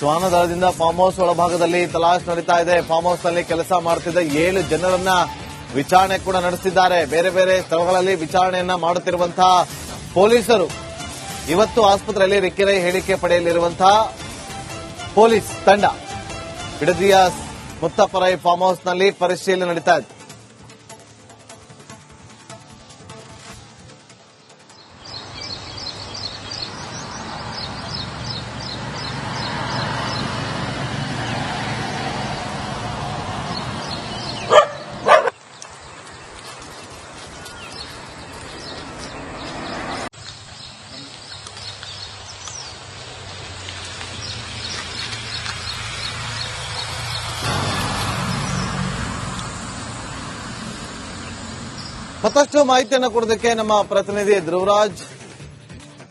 ಶ್ವಾನದಳದಿಂದ farm house ಒಳಭಾಗದಲ್ಲಿ ತಲಾಶ್ ನಡೀತಾ ಇದೆ. ಫಾರ್ಮ್ ಹೌಸ್ನಲ್ಲಿ ಕೆಲಸ ಮಾಡುತ್ತಿದ್ದ ಏಳು ಜನರನ್ನ ವಿಚಾರಣೆ ಕೂಡ ನಡೆಸಿದ್ದಾರೆ ಬೇರೆ ಬೇರೆ ಸ್ಥಳಗಳಲ್ಲಿ ವಿಚಾರಣೆಯನ್ನ ಮಾಡುತ್ತಿರುವಂತಹ ಪೊಲೀಸರು ಇವತ್ತು ಆಸ್ಪತ್ರೆಯಲ್ಲಿ ರಿಕ್ಕಿರೈ ಹೇಳಿಕೆ ಪಡೆಯಲಿರುವಂತಹ ಪೊಲೀಸ್ ತಂಡ. ಬಿಡದಿಯ ಮುತ್ತಪರೈ ಫಾರ್ಮ್ ಹೌಸ್ನಲ್ಲಿ ಪರಿಶೀಲನೆ ನಡೀತಾ ಇದೆ. ಮತ್ತಷ್ಟು ಮಾಹಿತಿಯನ್ನು ಕೊಡೋದಕ್ಕೆ ನಮ್ಮ ಪ್ರತಿನಿಧಿ ಧ್ರುವರಾಜ್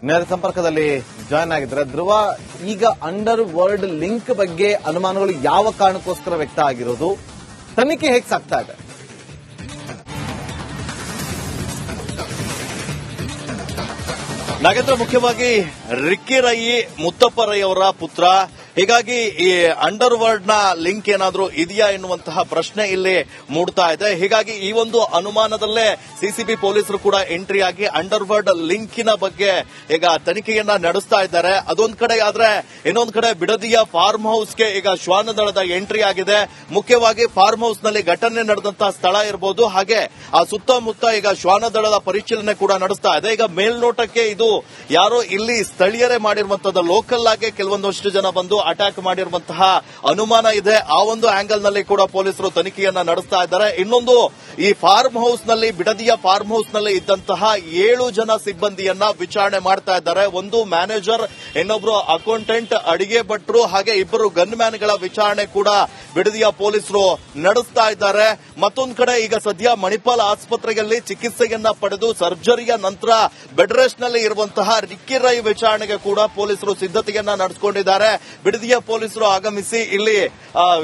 ನೇರ ಸಂಪರ್ಕದಲ್ಲಿ ಜಾಯ್ನ್ ಆಗಿದ್ದಾರೆ. ಧ್ರುವ, ಈಗ ಅಂಡರ್ ವರ್ಲ್ಡ್ ಲಿಂಕ್ ಬಗ್ಗೆ ಅನುಮಾನಗಳು ಯಾವ ಕಾರಣಕ್ಕೋಸ್ಕರ ವ್ಯಕ್ತ ಆಗಿರೋದು? ತನಿಖೆ ಹೇಗೆ ಸಾಕ್ತಾ ಇದೆ? ನಾಗೇಂದ್ರ, ಮುಖ್ಯವಾಗಿ ರಿಕ್ಕಿ ರೈ ಮುತ್ತಪ್ಪ ರೈ ಅವರ ಪುತ್ರ ಹೀಗಾಗಿ ಈ ಅಂಡರ್ ವರ್ಲ್ಡ್ನ ಲಿಂಕ್ ಏನಾದರೂ ಇದೆಯಾ ಎನ್ನುವಂತಹ ಪ್ರಶ್ನೆ ಇಲ್ಲಿ ಮೂಡ್ತಾ ಇದೆ. ಹೀಗಾಗಿ ಈ ಒಂದು ಅನುಮಾನದಲ್ಲೇ ಸಿಸಿಬಿ ಪೊಲೀಸರು ಕೂಡ ಎಂಟ್ರಿ ಆಗಿ ಅಂಡರ್ ವರ್ಲ್ಡ್ ಲಿಂಕಿನ ಬಗ್ಗೆ ಈಗ ತನಿಖೆಯನ್ನ ನಡೆಸ್ತಾ ಇದ್ದಾರೆ. ಅದೊಂದು ಕಡೆ ಆದ್ರೆ ಇನ್ನೊಂದು ಕಡೆ ಬಿಡದಿಯ ಫಾರ್ಮ್ ಹೌಸ್ಗೆ ಈಗ ಶ್ವಾನದಳದ ಎಂಟ್ರಿ ಆಗಿದೆ. ಮುಖ್ಯವಾಗಿ ಫಾರ್ಮ್ ಹೌಸ್ನಲ್ಲಿ ಘಟನೆ ನಡೆದಂತಹ ಸ್ಥಳ ಇರಬಹುದು ಹಾಗೆ ಆ ಸುತ್ತಮುತ್ತ ಈಗ ಶ್ವಾನದಳದ ಪರಿಶೀಲನೆ ಕೂಡ ನಡೆಸ್ತಾ ಇದೆ. ಈಗ ಮೇಲ್ನೋಟಕ್ಕೆ ಇದು ಯಾರೋ ಇಲ್ಲಿ ಸ್ಥಳೀಯರೇ ಮಾಡಿರುವಂತದ್ದು ಲೋಕಲ್ ಆಗಿ ಕೆಲವೊಂದಷ್ಟು ಜನ ಬಂದು ಅಟ್ಯಾಕ್ ಮಾಡಿರುವಂತಹ ಅನುಮಾನ ಇದೆ. ಆ ಒಂದು ಆಂಗಲ್ನಲ್ಲಿ ಕೂಡ ಪೊಲೀಸರು ತನಿಖೆಯನ್ನ ನಡೆಸ್ತಾ ಇದ್ದಾರೆ. ಇನ್ನೊಂದು, ಈ ಫಾರ್ಮ್ ಹೌಸ್ನಲ್ಲಿ, ಬಿಡದಿಯ ಫಾರ್ಮ್ ಹೌಸ್ನಲ್ಲಿ ಇದ್ದಂತಹ ಏಳು ಜನ ಸಿಬ್ಬಂದಿಯನ್ನ ವಿಚಾರಣೆ ಮಾಡ್ತಾ ಇದ್ದಾರೆ. ಒಂದು ಮ್ಯಾನೇಜರ್ ಇನ್ನೊಬ್ರು ಅಕೌಂಟೆಂಟ್ ಅಡಿಗೆ ಭಟ್ರು, ಹಾಗೆ ಇಬ್ಬರು ಗನ್ ಮ್ಯಾನ್ಗಳ ವಿಚಾರಣೆ ಕೂಡ ಬಿಡದಿಯ ಪೊಲೀಸರು ನಡೆಸ್ತಾ ಇದ್ದಾರೆ. ಮತ್ತೊಂದು ಕಡೆ, ಈಗ ಸದ್ಯ ಮಣಿಪಾಲ್ ಆಸ್ಪತ್ರೆಯಲ್ಲಿ ಚಿಕಿತ್ಸೆಯನ್ನ ಪಡೆದು ಸರ್ಜರಿಯ ನಂತರ ಬೆಡ್ ರೆಸ್ಟ್ನಲ್ಲಿ ಇರುವಂತಹ ರಿಕ್ಕಿ ರೈ ವಿಚಾರಣೆಗೆ ಕೂಡ ಪೊಲೀಸರು ಸಿದ್ದತೆಯನ್ನ ನಡೆಸಿಕೊಂಡಿದ್ದಾರೆ. ಬಿಡದಿಯ ಪೊಲೀಸರು ಆಗಮಿಸಿ ಇಲ್ಲಿ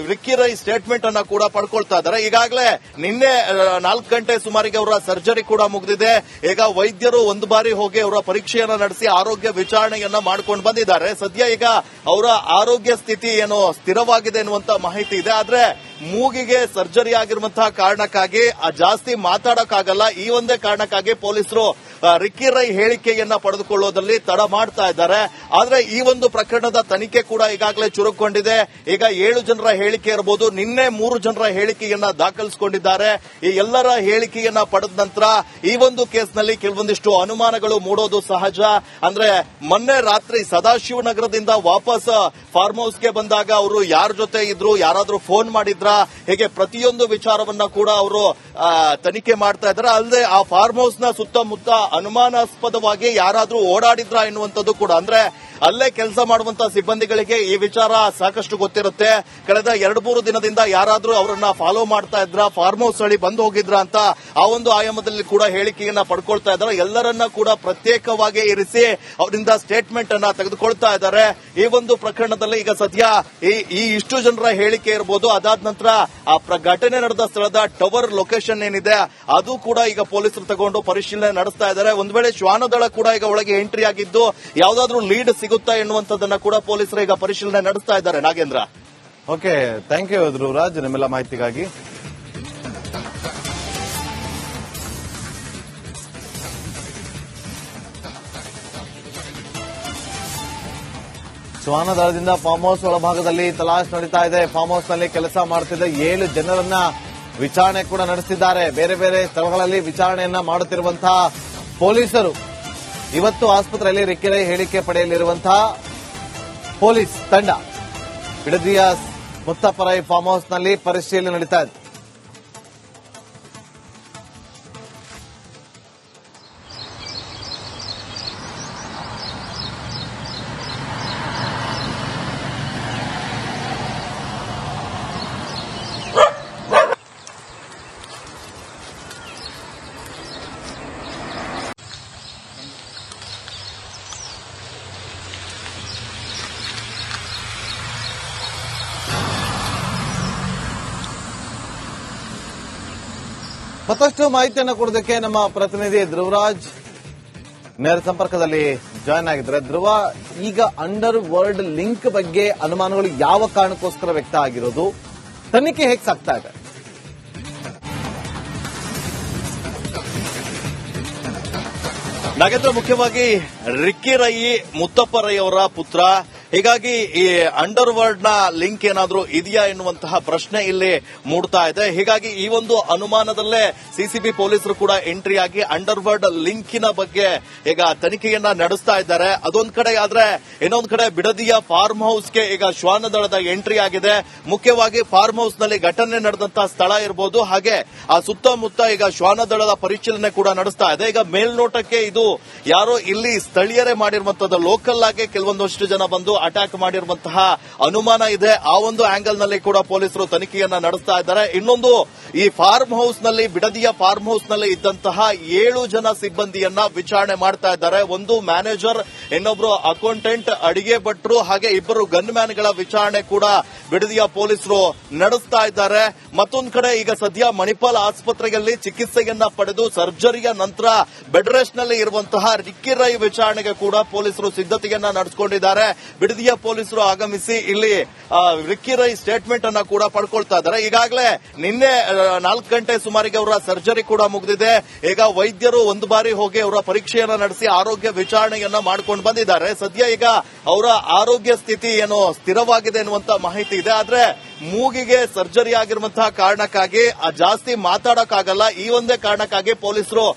ರಿಕ್ಕಿ ರೈ ಸ್ಟೇಟ್ಮೆಂಟ್ ಅನ್ನ ಕೂಡ ಪಡ್ಕೊಳ್ತಾ ಇದ್ದಾರೆ. ಈಗಾಗಲೇ ನಿನ್ನೆ ನಾಲ್ಕು ಗಂಟೆ ಸುಮಾರಿಗೆ ಅವರ ಸರ್ಜರಿ ಕೂಡ ಮುಗಿದಿದೆ. ಈಗ ವೈದ್ಯರು ಒಂದು ಬಾರಿ ಹೋಗಿ ಅವರ ಪರೀಕ್ಷೆಯನ್ನ ನಡೆಸಿ ಆರೋಗ್ಯ ವಿಚಾರಣೆಯನ್ನ ಮಾಡ್ಕೊಂಡು ಬಂದಿದ್ದಾರೆ. ಸದ್ಯ ಈಗ ಅವರ ಆರೋಗ್ಯ ಸ್ಥಿತಿ ಏನು ಸ್ಥಿರವಾಗಿದೆ ಎನ್ನುವಂತ ಮಾಹಿತಿ ಇದೆ. ಆದ್ರೆ ಮೂಗಿಗೆ ಸರ್ಜರಿ ಆಗಿರುವಂತಹ ಕಾರಣಕ್ಕಾಗಿ ಜಾಸ್ತಿ ಮಾತಾಡಕ್ಕಾಗಲ್ಲ. ಈ ಒಂದೇ ಕಾರಣಕ್ಕಾಗಿ ಪೊಲೀಸರು ರಿಕ್ಕಿ ರೈ ಹೇಳಿಕೆಯನ್ನ ಪಡೆದುಕೊಳ್ಳೋದ್ರಲ್ಲಿ ತಡ ಮಾಡ್ತಾ ಇದ್ದಾರೆ. ಆದ್ರೆ ಈ ಒಂದು ಪ್ರಕರಣದ ತನಿಖೆ ಕೂಡ ಈಗಾಗಲೇ ಚುರುಕೊಂಡಿದೆ ಈಗ ಏಳು ಜನರ ಹೇಳಿಕೆ ಇರಬಹುದು ನಿನ್ನೆ ಮೂರು ಜನರ ಹೇಳಿಕೆಯನ್ನ ದಾಖಲಿಸಿಕೊಂಡಿದ್ದಾರೆ. ಈ ಎಲ್ಲರ ಹೇಳಿಕೆಯನ್ನ ಪಡೆದ ನಂತರ ಈ ಒಂದು ಕೇಸ್ನಲ್ಲಿ ಕೆಲವೊಂದಿಷ್ಟು ಅನುಮಾನಗಳು ಮೂಡೋದು ಸಹಜ. ಅಂದ್ರೆ ಮೊನ್ನೆ ರಾತ್ರಿ ಸದಾಶಿವನಗರದಿಂದ ವಾಪಸ್ ಫಾರ್ಮ್ ಹೌಸ್ಗೆ ಬಂದಾಗ ಅವರು ಯಾರ ಜೊತೆ ಇದ್ರು, ಯಾರಾದ್ರೂ ಫೋನ್ ಮಾಡಿದ್ರ? ಹೇಗೆ ಪ್ರತಿಯೊಂದು ವಿಚಾರವನ್ನ ಕೂಡ ಅವರು ತನಿಖೆ ಮಾಡ್ತಾ ಇದ್ದಾರೆ. ಅಲ್ಲದೆ ಆ ಫಾರ್ಮ್ ಹೌಸ್ ಸುತ್ತಮುತ್ತ ಅನುಮಾನಾಸ್ಪದವಾಗಿ ಯಾರಾದ್ರೂ ಓಡಾಡಿದ್ರ ಎನ್ನುವಂಥದ್ದು ಕೂಡ. ಅಂದ್ರೆ ಅಲ್ಲೇ ಕೆಲಸ ಮಾಡುವಂತಹ ಸಿಬ್ಬಂದಿಗಳಿಗೆ ಈ ವಿಚಾರ ಸಾಕಷ್ಟು ಗೊತ್ತಿರುತ್ತೆ. ಕಳೆದ ಎರಡು ಮೂರು ದಿನದಿಂದ ಯಾರಾದರೂ ಅವರನ್ನ ಫಾಲೋ ಮಾಡ್ತಾ ಇದ್ರ ಫಾರ್ಮ್ ಹೌಸ್ ಅಲ್ಲಿ ಬಂದು ಹೋಗಿದ್ರ ಅಂತ ಆ ಒಂದು ಆಯಾಮದಲ್ಲಿ ಕೂಡ ಹೇಳಿಕೆಯನ್ನ ಪಡ್ಕೊಳ್ತಾ ಇದ್ದಾರೆ ಎಲ್ಲರನ್ನ ಕೂಡ ಪ್ರತ್ಯೇಕವಾಗಿ ಇರಿಸಿ ಅವರಿಂದ ಸ್ಟೇಟ್ಮೆಂಟ್ ಅನ್ನ ತೆಗೆದುಕೊಳ್ತಾ ಇದ್ದಾರೆ ಈ ಒಂದು ಪ್ರಕರಣದಲ್ಲಿ ಈಗ ಸದ್ಯ ಈ ಇಷ್ಟು ಜನರ ಹೇಳಿಕೆ ಇರಬಹುದು ಅದಾದ ನಂತರ ಆ ಘಟನೆ ನಡೆದ ಸ್ಥಳದ ಟವರ್ ಲೊಕೇಶನ್ ಏನಿದೆ, ಅದು ಕೂಡ ಈಗ ಪೊಲೀಸರು ತಗೊಂಡು ಪರಿಶೀಲನೆ ನಡೆಸ್ತಾ ಇದ್ದಾರೆ ಒಂದ್ ವೇಳೆ ಶ್ವಾನದಳ ಕೂಡ ಈಗ ಒಳಗೆ ಎಂಟ್ರಿ ಆಗಿದ್ದು, ಯಾವ್ದಾದ್ರೂ ಲೀಡ್ ಸಿಗುತ್ತಾ ಎನ್ನುವಂಥದ್ದನ್ನ ಕೂಡ ಪೊಲೀಸರು ಈಗ ಪರಿಶೀಲನೆ ನಡೆಸ್ತಾ ಇದ್ದಾರೆ. Nagendra. Okay thank you Dhruvaraj. ನಿಮ್ಮೆಲ್ಲ ಮಾಹಿತಿಗಾಗಿ. ಶ್ವಾನದಳದಿಂದ ಫಾರ್ಮ್ ಹೌಸ್ ಒಳಭಾಗದಲ್ಲಿ ತಲಾಶ್ ನಡೀತಾ ಇದೆ. ಫಾರ್ಮ್ ಹೌಸ್ನಲ್ಲಿ ಕೆಲಸ ಮಾಡುತ್ತಿದ್ದ ಏಳು ಜನರನ್ನ ವಿಚಾರಣೆ ಕೂಡ ನಡೆಸಿದ್ದಾರೆ. ಬೇರೆ ಬೇರೆ ಸ್ಥಳಗಳಲ್ಲಿ ವಿಚಾರಣೆಯನ್ನ ಮಾಡುತ್ತಿರುವಂತಹ ಪೊಲೀಸರು ಇವತ್ತು ಆಸ್ಪತ್ರೆಯಲ್ಲಿ ರಿಕ್ಕಿರೈ ಹೇಳಿಕೆ ಪಡೆಯಲಿರುವಂತಹ ಪೊಲೀಸ್ ತಂಡ. ಬಿಡದಿಯ ಮುತ್ತಪರೈ ಫಾರ್ಮ್ ಹೌಸ್ನಲ್ಲಿ ಪರಿಶೀಲನೆ ನಡೀತಾ ಇದೆ. ಮತ್ತಷ್ಟು ಮಾಹಿತಿಯನ್ನು ಕೊಡೋದಕ್ಕೆ ನಮ್ಮ ಪ್ರತಿನಿಧಿ ಧ್ರುವರಾಜ್ ನೇರ ಸಂಪರ್ಕದಲ್ಲಿ ಜಾಯ್ನ್ ಆಗಿದ್ರೆ ಧ್ರುವ, ಈಗ ಅಂಡರ್ ವರ್ಲ್ಡ್ ಲಿಂಕ್ ಬಗ್ಗೆ ಅನುಮಾನಗಳು ಯಾವ ಕಾರಣಕ್ಕೋಸ್ಕರ ವ್ಯಕ್ತ ಆಗಿರೋದು? ತನಿಖೆ ಹೇಗೆ ಸಾಕ್ತಾ ಇದೆ? ನಾಗೇಂದ್ರ, ಮುಖ್ಯವಾಗಿ ರಿಕ್ಕಿ ರೈ ಮುತ್ತಪ್ಪ ರೈ ಅವರ ಪುತ್ರ ಹೀಗಾಗಿ ಈ ಅಂಡರ್ ವರ್ಲ್ಡ್ನ ಲಿಂಕ್ ಏನಾದರೂ ಇದೆಯಾ ಎನ್ನುವಂತಹ ಪ್ರಶ್ನೆ ಇಲ್ಲಿ ಮೂಡ್ತಾ ಇದೆ. ಹೀಗಾಗಿ ಈ ಒಂದು ಅನುಮಾನದಲ್ಲೇ ಸಿಸಿಬಿ ಪೊಲೀಸರು ಕೂಡ ಎಂಟ್ರಿ ಆಗಿ ಅಂಡರ್ ವರ್ಲ್ಡ್ ಲಿಂಕಿನ ಬಗ್ಗೆ ಈಗ ತನಿಖೆಯನ್ನ ನಡೆಸ್ತಾ ಇದ್ದಾರೆ. ಅದೊಂದು ಕಡೆ ಆದ್ರೆ ಇನ್ನೊಂದು ಕಡೆ ಬಿಡದಿಯ ಫಾರ್ಮ್ ಹೌಸ್ಗೆ ಈಗ ಶ್ವಾನದಳದ ಎಂಟ್ರಿ ಆಗಿದೆ ಮುಖ್ಯವಾಗಿ ಫಾರ್ಮ್ ಹೌಸ್ನಲ್ಲಿ ಘಟನೆ ನಡೆದಂತಹ ಸ್ಥಳ ಇರಬಹುದು ಹಾಗೆ ಆ ಸುತ್ತಮುತ್ತ ಈಗ ಶ್ವಾನದಳದ ಪರಿಶೀಲನೆ ಕೂಡ ನಡೆಸ್ತಾ ಇದೆ. ಈಗ ಮೇಲ್ನೋಟಕ್ಕೆ ಇದು ಯಾರೋ ಇಲ್ಲಿ ಸ್ಥಳೀಯರೇ ಮಾಡಿರುವಂತದ್ದು ಲೋಕಲ್ ಆಗಿ ಕೆಲವೊಂದಷ್ಟು ಜನ ಬಂದು ಅಟ್ಯಾಕ್ ಮಾಡಿರುವಂತಹ ಅನುಮಾನ ಇದೆ. ಆ ಒಂದು ಆಂಗಲ್ನಲ್ಲಿ ಕೂಡ ಪೊಲೀಸರು ತನಿಖೆಯನ್ನ ನಡೆಸ್ತಾ ಇದ್ದಾರೆ. ಇನ್ನೊಂದು, ಈ ಫಾರ್ಮ್ ಹೌಸ್ನಲ್ಲಿ, ಬಿಡದಿಯ ಫಾರ್ಮ್ ಹೌಸ್ನಲ್ಲಿ ಇದ್ದಂತಹ ಏಳು ಜನ ಸಿಬ್ಬಂದಿಯನ್ನ ವಿಚಾರಣೆ ಮಾಡ್ತಾ ಇದ್ದಾರೆ. ಒಂದು ಮ್ಯಾನೇಜರ್ ಇನ್ನೊಬ್ರು ಅಕೌಂಟೆಂಟ್ ಅಡಿಗೆ ಭಟ್ರು, ಹಾಗೆ ಇಬ್ಬರು ಗನ್ ಮ್ಯಾನ್ಗಳ ವಿಚಾರಣೆ ಕೂಡ ಬಿಡದಿಯ ಪೊಲೀಸರು ನಡೆಸ್ತಾ ಇದ್ದಾರೆ. ಮತ್ತೊಂದು ಕಡೆ ಈಗ ಸದ್ಯ ಮಣಿಪಾಲ್ ಆಸ್ಪತ್ರೆಯಲ್ಲಿ ಚಿಕಿತ್ಸೆಯನ್ನ ಪಡೆದು ಸರ್ಜರಿಯ ನಂತರ ಬೆಡ್ ರೆಸ್ಟ್ನಲ್ಲಿ ಇರುವಂತಹ ರಿಕ್ಕಿ ರೈ ವಿಚಾರಣೆಗೆ ಕೂಡ ಪೊಲೀಸರು ಸಿದ್ಧತೆಯನ್ನ ನಡೆಸಿಕೊಂಡಿದ್ದಾರೆ. ಬಿಡದಿಯ ಪೊಲೀಸರು ಆಗಮಿಸಿ ಇಲ್ಲಿ ರಿಕ್ಕಿ ರೈ ಸ್ಟೇಟ್ಮೆಂಟ್ ಅನ್ನ ಕೂಡ ಪಡ್ಕೊಳ್ತಾ ಇದ್ದಾರೆ. ಈಗಾಗಲೇ ನಿನ್ನೆ ನಾಲ್ಕು ಗಂಟೆ ಸುಮಾರಿಗೆ ಅವರ ಸರ್ಜರಿ ಕೂಡ ಮುಗಿದಿದೆ. ಈಗ ವೈದ್ಯರು ಒಂದು ಬಾರಿ ಹೋಗಿ ಅವರ ಪರೀಕ್ಷೆಯನ್ನ ನಡೆಸಿ ಆರೋಗ್ಯ ವಿಚಾರಣೆಯನ್ನ ಮಾಡ್ಕೊಂಡು ಬಂದಿದ್ದಾರೆ. ಸದ್ಯ ಈಗ ಅವರ ಆರೋಗ್ಯ ಸ್ಥಿತಿ ಏನು ಸ್ಥಿರವಾಗಿದೆ ಎನ್ನುವಂತ ಮಾಹಿತಿ ಇದೆ. ಆದ್ರೆ ಮೂಗಿಗೆ ಸರ್ಜರಿ ಆಗಿರುವಂತಹ ಕಾರಣಕ್ಕಾಗಿ ಜಾಸ್ತಿ ಮಾತಾಡಕ್ಕಾಗಲ್ಲ. ಈ ಒಂದೇ ಕಾರಣಕ್ಕಾಗಿ ಪೊಲೀಸರು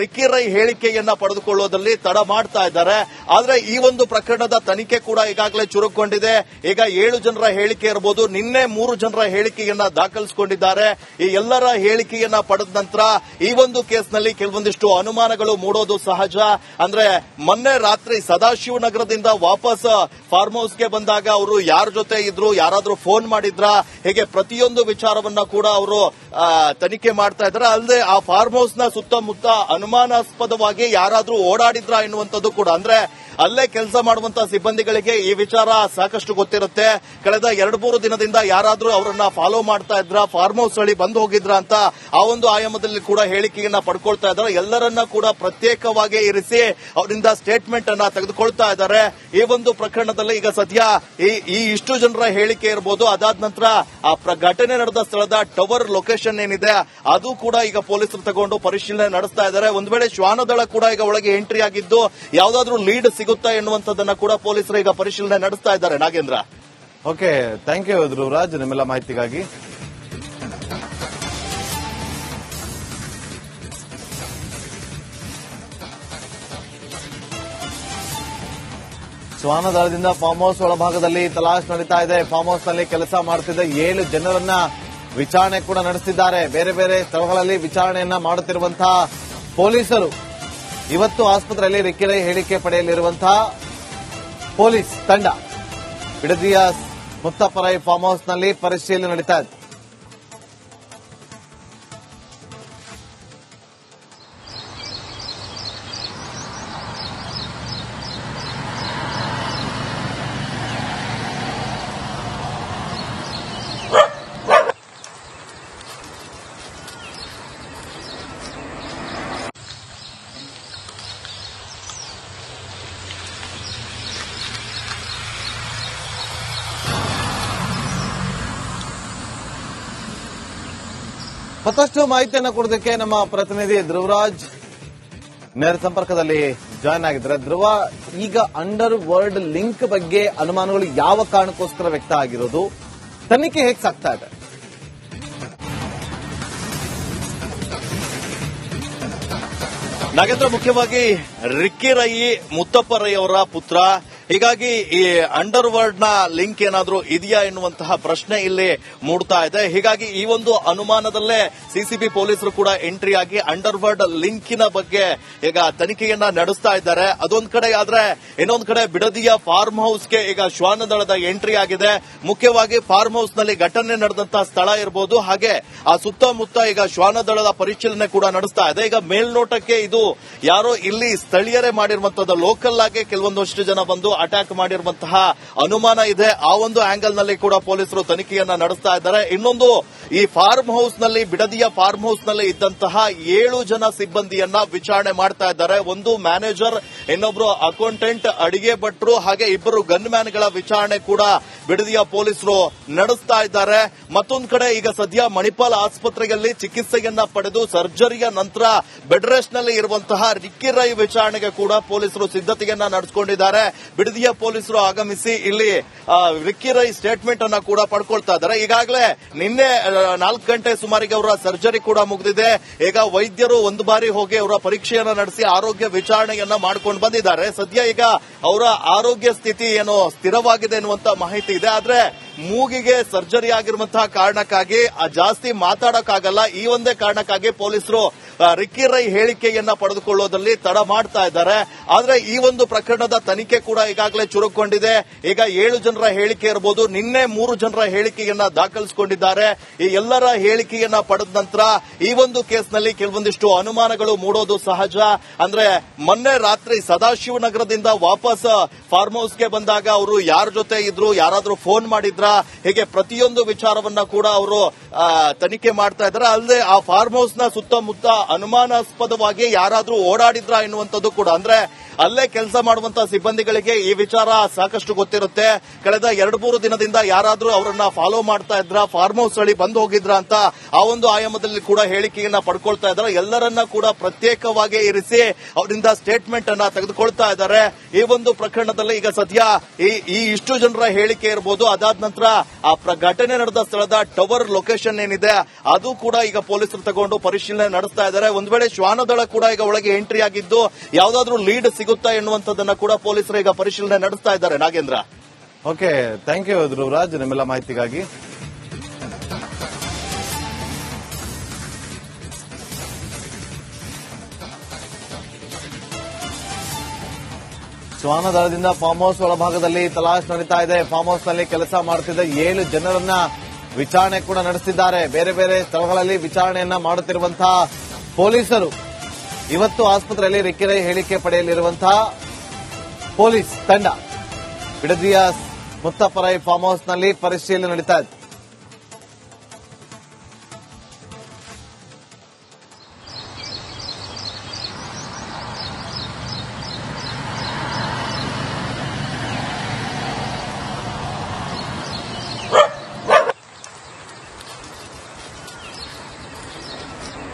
ರಿಕ್ಕಿ ರೈ ಹೇಳಿಕೆಯನ್ನ ಪಡೆದುಕೊಳ್ಳುವುದರಲ್ಲಿ ತಡ ಮಾಡ್ತಾ ಇದ್ದಾರೆ. ಆದ್ರೆ ಈ ಒಂದು ಪ್ರಕರಣದ ತನಿಖೆ ಕೂಡ ಈಗಾಗಲೇ ಚುರುಕೊಂಡಿದೆ ಈಗ ಏಳು ಜನರ ಹೇಳಿಕೆ ಇರಬಹುದು ನಿನ್ನೆ ಮೂರು ಜನರ ಹೇಳಿಕೆಯನ್ನ ದಾಖಲಿಸಿಕೊಂಡಿದ್ದಾರೆ. ಈ ಎಲ್ಲರ ಹೇಳಿಕೆಯನ್ನ ಪಡೆದ ನಂತರ ಈ ಒಂದು ಕೇಸ್ನಲ್ಲಿ ಕೆಲವೊಂದಿಷ್ಟು ಅನುಮಾನಗಳು ಮೂಡೋದು ಸಹಜ. ಅಂದ್ರೆ ಮೊನ್ನೆ ರಾತ್ರಿ ಸದಾಶಿವನಗರದಿಂದ ವಾಪಸ್ ಫಾರ್ಮ್ ಹೌಸ್ಗೆ ಬಂದಾಗ ಅವರು ಯಾರ ಜೊತೆ ಇದ್ರು, ಯಾರಾದ್ರೂ ಫೋನ್ ಮಾಡಿದ್ರ, ಹೇಗೆ ಪ್ರತಿಯೊಂದು ವಿಚಾರವನ್ನ ಕೂಡ ಅವರು ತನಿಖೆ ಮಾಡ್ತಾ ಇದ್ದಾರೆ. ಅಲ್ಲದೆ ಆ ಫಾರ್ಮ್ ಹೌಸ್ ಸುತ್ತಮುತ್ತ ಅನುಮಾನಾಸ್ಪದವಾಗಿ ಯಾರಾದ್ರೂ ಓಡಾಡಿದ್ರ ಎನ್ನುವಂಥದ್ದು ಕೂಡ. ಅಂದ್ರೆ ಅಲ್ಲೇ ಕೆಲಸ ಮಾಡುವಂತ ಸಿಬ್ಬಂದಿಗಳಿಗೆ ಈ ವಿಚಾರ ಸಾಕಷ್ಟು ಗೊತ್ತಿರುತ್ತೆ. ಕಳೆದ ಎರಡು ಮೂರು ದಿನದಿಂದ ಯಾರಾದ್ರೂ ಅವರನ್ನ ಫಾಲೋ ಮಾಡ್ತಾ ಇದ್ರ ಫಾರ್ಮ್ ಹೌಸ್ ಅಲ್ಲಿ ಬಂದು ಹೋಗಿದ್ರ ಅಂತ ಆ ಒಂದು ಆಯಾಮದಲ್ಲಿ ಕೂಡ ಹೇಳಿಕೆಯನ್ನ ಪಡ್ಕೊಳ್ತಾ ಇದ್ದಾರೆ. ಎಲ್ಲರನ್ನ ಕೂಡ ಪ್ರತ್ಯೇಕವಾಗಿ ಇರಿಸಿ ಅವರಿಂದ ಸ್ಟೇಟ್ಮೆಂಟ್ ಅನ್ನ ತೆಗೆದುಕೊಳ್ತಾ ಇದ್ದಾರೆ. ಈ ಒಂದು ಪ್ರಕರಣದಲ್ಲಿ ಈಗ ಸದ್ಯ ಈ ಇಷ್ಟು ಜನರ ಹೇಳಿಕೆ ಇರಬಹುದು ಅದಾದ ನಂತರ ಆ ಘಟನೆ ನಡೆದ ಸ್ಥಳದ ಟವರ್ ಲೊಕೇಶನ್ ಏನಿದೆ, ಅದು ಕೂಡ ಈಗ ಪೊಲೀಸರು ತಗೊಂಡು ಪರಿಶೀಲನೆ ನಡೆಸ್ತಾ ಇದ್ದಾರೆ. ಒಂದ್ ವೇಳೆ ಶ್ವಾನದಳ ಕೂಡ ಈಗ ಒಳಗೆ ಎಂಟ್ರಿ ಆಗಿದ್ದು ಯಾವ್ದಾದ್ರು ಲೀಡ್ ಸಿಗುತ್ತಾ ಎನ್ನುವಂಥದ್ದನ್ನ ಕೂಡ ಪೊಲೀಸರು ಈಗ ಪರಿಶೀಲನೆ ನಡೆಸ್ತಾ ಇದ್ದಾರೆ. Nagendra. Okay thank you Dhruvaraj. ನಿಮ್ಮೆಲ್ಲ ಮಾಹಿತಿಗಾಗಿ. ಶ್ವಾನದಳದಿಂದ ಫಾರ್ಮ್ ಹೌಸ್ ಒಳಭಾಗದಲ್ಲಿ ತಲಾಶ್ ನಡೀತಾ ಇದೆ. ಫಾರ್ಮ್ ಹೌಸ್ನಲ್ಲಿ ಕೆಲಸ ಮಾಡುತ್ತಿದ್ದ ಏಳು ಜನರನ್ನ ವಿಚಾರಣೆ ಕೂಡ ನಡೆಸಿದ್ದಾರೆ. ಬೇರೆ ಬೇರೆ ಸ್ಥಳಗಳಲ್ಲಿ ವಿಚಾರಣೆಯನ್ನ ಮಾಡುತ್ತಿರುವಂತಹ ಪೊಲೀಸರು ಇವತ್ತು ಆಸ್ಪತ್ರೆಯಲ್ಲಿ ರಿಕ್ಕಿರೈ ಹೇಳಿಕೆ ಪಡೆಯಲಿರುವಂತಹ ಪೊಲೀಸ್ ತಂಡ ಬಿಡದಿಯ ಮುತ್ತಪ್ಪರೈ ಫಾರ್ಮ್ ಹೌಸ್ನಲ್ಲಿ ಪರಿಶೀಲನೆ ನಡೀತಾ ಮತ್ತಷ್ಟು ಮಾಹಿತಿಯನ್ನು ಕೊಡೋದಕ್ಕೆ ನಮ್ಮ ಪ್ರತಿನಿಧಿ ಧ್ರುವರಾಜ್ ನೇರ ಸಂಪರ್ಕದಲ್ಲಿ ಜಾಯ್ನ್ ಆಗಿದ್ದಾರೆ. ಧ್ರುವ, ಈಗ ಅಂಡರ್ ವರ್ಲ್ಡ್ ಲಿಂಕ್ ಬಗ್ಗೆ ಅನುಮಾನಗಳು ಯಾವ ಕಾರಣಕ್ಕೋಸ್ಕರ ವ್ಯಕ್ತ ಆಗಿರೋದು? ತನಿಖೆ ಹೇಗೆ ಸಾಕ್ತಾ ಇದೆ? ನಾಗೇಂದ್ರ, ಮುಖ್ಯವಾಗಿ ರಿಕ್ಕಿ ರೈ ಮುತ್ತಪ್ಪ ರೈ ಅವರ ಪುತ್ರ ಹೀಗಾಗಿ ಈ ಅಂಡರ್ ವರ್ಲ್ಡ್ನ ಲಿಂಕ್ ಏನಾದರೂ ಇದೆಯಾ ಎನ್ನುವಂತಹ ಪ್ರಶ್ನೆ ಇಲ್ಲಿ ಮೂಡ್ತಾ ಇದೆ. ಹೀಗಾಗಿ ಈ ಒಂದು ಅನುಮಾನದಲ್ಲೇ ಸಿಸಿಬಿ ಪೊಲೀಸರು ಕೂಡ ಎಂಟ್ರಿ ಆಗಿ ಅಂಡರ್ ವರ್ಲ್ಡ್ ಲಿಂಕಿನ ಬಗ್ಗೆ ಈಗ ತನಿಖೆಯನ್ನ ನಡೆಸ್ತಾ ಇದ್ದಾರೆ. ಅದೊಂದು ಕಡೆ ಆದ್ರೆ ಇನ್ನೊಂದು ಕಡೆ ಬಿಡದಿಯ ಫಾರ್ಮ್ ಹೌಸ್ಗೆ ಈಗ ಶ್ವಾನದಳದ ಎಂಟ್ರಿ ಆಗಿದೆ. ಮುಖ್ಯವಾಗಿ ಫಾರ್ಮ್ ಹೌಸ್ನಲ್ಲಿ ಘಟನೆ ನಡೆದಂತಹ ಸ್ಥಳ ಇರಬಹುದು ಹಾಗೆ ಆ ಸುತ್ತಮುತ್ತ ಈಗ ಶ್ವಾನದಳದ ಪರಿಶೀಲನೆ ಕೂಡ ನಡೆಸ್ತಾ ಇದೆ. ಈಗ ಮೇಲ್ನೋಟಕ್ಕೆ ಇದು ಯಾರೋ ಇಲ್ಲಿ ಸ್ಥಳೀಯರೇ ಮಾಡಿರುವಂತದ್ದು ಲೋಕಲ್ ಆಗಿ ಕೆಲವೊಂದಷ್ಟು ಜನ ಬಂದು ಅಟ್ಯಾಕ್ ಮಾಡಿರುವಂತಹ ಅನುಮಾನ ಇದೆ. ಆ ಒಂದು ಆಂಗಲ್ನಲ್ಲಿ ಕೂಡ ಪೊಲೀಸರು ತನಿಖೆಯನ್ನ ನಡೆಸ್ತಾ ಇದ್ದಾರೆ. ಇನ್ನೊಂದು ಈ ಫಾರ್ಮ್ ಹೌಸ್ನಲ್ಲಿ, ಬಿಡದಿಯ ಫಾರ್ಮ್ ಹೌಸ್ನಲ್ಲಿ ಇದ್ದಂತಹ ಏಳು ಜನ ಸಿಬ್ಬಂದಿಯನ್ನ ವಿಚಾರಣೆ ಮಾಡ್ತಾ ಇದ್ದಾರೆ. ಒಂದು ಮ್ಯಾನೇಜರ್ ಇನ್ನೊಬ್ರು ಅಕೌಂಟೆಂಟ್ ಅಡಿಗೆ ಭಟ್ರು, ಹಾಗೆ ಇಬ್ಬರು ಗನ್ ಮ್ಯಾನ್ಗಳ ವಿಚಾರಣೆ ಕೂಡ ಬಿಡದಿಯ ಪೊಲೀಸರು ನಡೆಸ್ತಾ ಇದ್ದಾರೆ. ಮತ್ತೊಂದು ಕಡೆ ಈಗ ಸದ್ಯ ಮಣಿಪಾಲ್ ಆಸ್ಪತ್ರೆಯಲ್ಲಿ ಚಿಕಿತ್ಸೆಯನ್ನ ಪಡೆದು ಸರ್ಜರಿಯ ನಂತರ ಬೆಡ್ ರೆಸ್ಟ್ನಲ್ಲಿ ಇರುವಂತಹ ರಿಕ್ಕಿ ರೈ ವಿಚಾರಣೆಗೆ ಕೂಡ ಪೊಲೀಸರು ಸಿದ್ಧತೆಯನ್ನ ನಡೆಸಿಕೊಂಡಿದ್ದಾರೆ. ಬಿಡದಿಯ ಪೊಲೀಸರು ಆಗಮಿಸಿ ಇಲ್ಲಿ ರಿಕ್ಕಿ ರೈ ಸ್ಟೇಟ್ಮೆಂಟ್ ಅನ್ನ ಕೂಡ ಪಡ್ಕೊಳ್ತಾ ಇದ್ದಾರೆ. ಈಗಾಗಲೇ ನಿನ್ನೆ ನಾಲ್ಕು ಗಂಟೆ ಸುಮಾರಿಗೆ ಅವರ ಸರ್ಜರಿ ಕೂಡ ಮುಗಿದಿದೆ. ಈಗ ವೈದ್ಯರು ಒಂದು ಬಾರಿ ಹೋಗಿ ಅವರ ಪರೀಕ್ಷೆಯನ್ನ ನಡೆಸಿ ಆರೋಗ್ಯ ವಿಚಾರಣೆಯನ್ನ ಮಾಡ್ಕೊಂಡು ಬಂದಿದ್ದಾರೆ. ಸದ್ಯ ಈಗ ಅವರ ಆರೋಗ್ಯ ಸ್ಥಿತಿ ಏನು ಸ್ಥಿರವಾಗಿದೆ ಎನ್ನುವಂತ ಮಾಹಿತಿ ಇದೆ. ಆದ್ರೆ ಮೂಗಿಗೆ ಸರ್ಜರಿ ಆಗಿರುವಂತಹ ಕಾರಣಕ್ಕಾಗಿ ಜಾಸ್ತಿ ಮಾತಾಡಕ್ಕಾಗಲ್ಲ. ಈ ಒಂದೇ ಕಾರಣಕ್ಕಾಗಿ ಪೊಲೀಸರು ರಿಕ್ಕಿ ರೈ ಹೇಳಿಕೆಯನ್ನ ಪಡೆದುಕೊಳ್ಳೋದಲ್ಲಿ ತಡ ಮಾಡ್ತಾ ಇದ್ದಾರೆ. ಆದ್ರೆ ಈ ಒಂದು ಪ್ರಕರಣದ ತನಿಖೆ ಕೂಡ ಈಗಾಗಲೇ ಚುರುಕೊಂಡಿದೆ ಈಗ ಏಳು ಜನರ ಹೇಳಿಕೆ ಇರಬಹುದು ನಿನ್ನೆ ಮೂರು ಜನರ ಹೇಳಿಕೆಯನ್ನ ದಾಖಲಿಸಿಕೊಂಡಿದ್ದಾರೆ. ಈ ಎಲ್ಲರ ಹೇಳಿಕೆಯನ್ನ ಪಡೆದ ನಂತರ ಈ ಒಂದು ಕೇಸ್ನಲ್ಲಿ ಕೆಲವೊಂದಿಷ್ಟು ಅನುಮಾನಗಳು ಮೂಡೋದು ಸಹಜ. ಅಂದ್ರೆ ಮೊನ್ನೆ ರಾತ್ರಿ ಸದಾಶಿವನಗರದಿಂದ ವಾಪಸ್ ಫಾರ್ಮ್ ಹೌಸ್ಗೆ ಬಂದಾಗ ಅವರು ಯಾರ ಜೊತೆ ಇದ್ರು, ಯಾರಾದ್ರೂ ಫೋನ್ ಮಾಡಿದ್ರ, ಹೀಗೆ ಪ್ರತಿಯೊಂದು ವಿಚಾರವನ್ನ ಕೂಡ ಅವರು ತನಿಖೆ ಮಾಡ್ತಾ ಇದ್ದಾರೆ. ಅಲ್ಲದೆ ಆ ಫಾರ್ಮ್ ಹೌಸ್ನ ಸುತ್ತಮುತ್ತ ಅನುಮಾನಾಸ್ಪದವಾಗಿ ಯಾರಾದ್ರೂ ಓಡಾಡಿದ್ರ ಎನ್ನುವಂಥದ್ದು ಕೂಡ. ಅಂದ್ರೆ ಅಲ್ಲೇ ಕೆಲಸ ಮಾಡುವಂತ ಸಿಬ್ಬಂದಿಗಳಿಗೆ ಈ ವಿಚಾರ ಸಾಕಷ್ಟು ಗೊತ್ತಿರುತ್ತೆ. ಕಳೆದ ಎರಡು ಮೂರು ದಿನದಿಂದ ಯಾರಾದ್ರೂ ಅವರನ್ನ ಫಾಲೋ ಮಾಡ್ತಾ ಇದ್ರ ಫಾರ್ಮ್ ಹೌಸ್ ಅಲ್ಲಿ ಬಂದು ಹೋಗಿದ್ರ ಅಂತ ಆ ಒಂದು ಆಯಾಮದಲ್ಲಿ ಕೂಡ ಹೇಳಿಕೆಯನ್ನ ಪಡ್ಕೊಳ್ತಾ ಇದ್ದಾರೆ. ಎಲ್ಲರನ್ನ ಕೂಡ ಪ್ರತ್ಯೇಕವಾಗಿ ಇರಿಸಿ ಅವರಿಂದ ಸ್ಟೇಟ್ಮೆಂಟ್ ಅನ್ನ ತೆಗೆದುಕೊಳ್ತಾ ಇದ್ದಾರೆ. ಈ ಒಂದು ಪ್ರಕರಣದಲ್ಲಿ ಈಗ ಸದ್ಯ ಈ ಇಷ್ಟು ಜನರ ಹೇಳಿಕೆ ಇರಬಹುದು ಅದಾದ ನಂತರ ಆ ಘಟನೆ ನಡೆದ ಸ್ಥಳದ ಟವರ್ ಲೊಕೇಶನ್ ಏನಿದೆ, ಅದು ಕೂಡ ಈಗ ಪೊಲೀಸರು ತಗೊಂಡು ಪರಿಶೀಲನೆ ನಡೆಸ್ತಾ ಇದ್ದಾರೆ ಒಂದ್ ವೇಳೆ ಶ್ವಾನದಳ ಕೂಡ ಈಗ ಒಳಗೆ ಎಂಟ್ರಿ ಆಗಿದ್ದು ಯಾವ್ದಾದ್ರೂ ಲೀಡ್ ಸಿಗುತ್ತಾ ಎನ್ನುವಂಥದ್ದನ್ನ ಕೂಡ ಪೊಲೀಸರು ಈಗ ಪರಿಶೀಲನೆ ನಡೆಸ್ತಾ ಇದ್ದಾರೆ. Nagendra. Okay thank you Dhruvaraj. ನಿಮ್ಮೆಲ್ಲ ಮಾಹಿತಿಗಾಗಿ. ಶ್ವಾನದಳದಿಂದ ಫಾರ್ಮ್ ಹೌಸ್ ಒಳಭಾಗದಲ್ಲಿ ತಲಾಶ್ ನಡೀತಾ ಇದೆ. ಫಾರ್ಮ್ ಹೌಸ್ನಲ್ಲಿ ಕೆಲಸ ಮಾಡುತ್ತಿದ್ದ ಏಳು ಜನರನ್ನ ವಿಚಾರಣೆ ಕೂಡ ನಡೆಸಿದ್ದಾರೆ. ಬೇರೆ ಬೇರೆ ಸ್ಥಳಗಳಲ್ಲಿ ವಿಚಾರಣೆಯನ್ನ ಮಾಡುತ್ತಿರುವಂತಹ ಪೊಲೀಸರು ಇವತ್ತು ಆಸ್ಪತ್ರೆಯಲ್ಲಿ ರೆಕ್ಕೆರೆ ಹೇಳಿಕೆ ಪಡೆಯಲಿರುವಂತಹ ಪೊಲೀಸ್ ತಂಡ. ಬಿಡದಿಯ ಮುತ್ತಪರೈ ಫಾರ್ಮ್ ಹೌಸ್ನಲ್ಲಿ ಪರಿಶೀಲನೆ ನಡೀತಾ ಇದೆ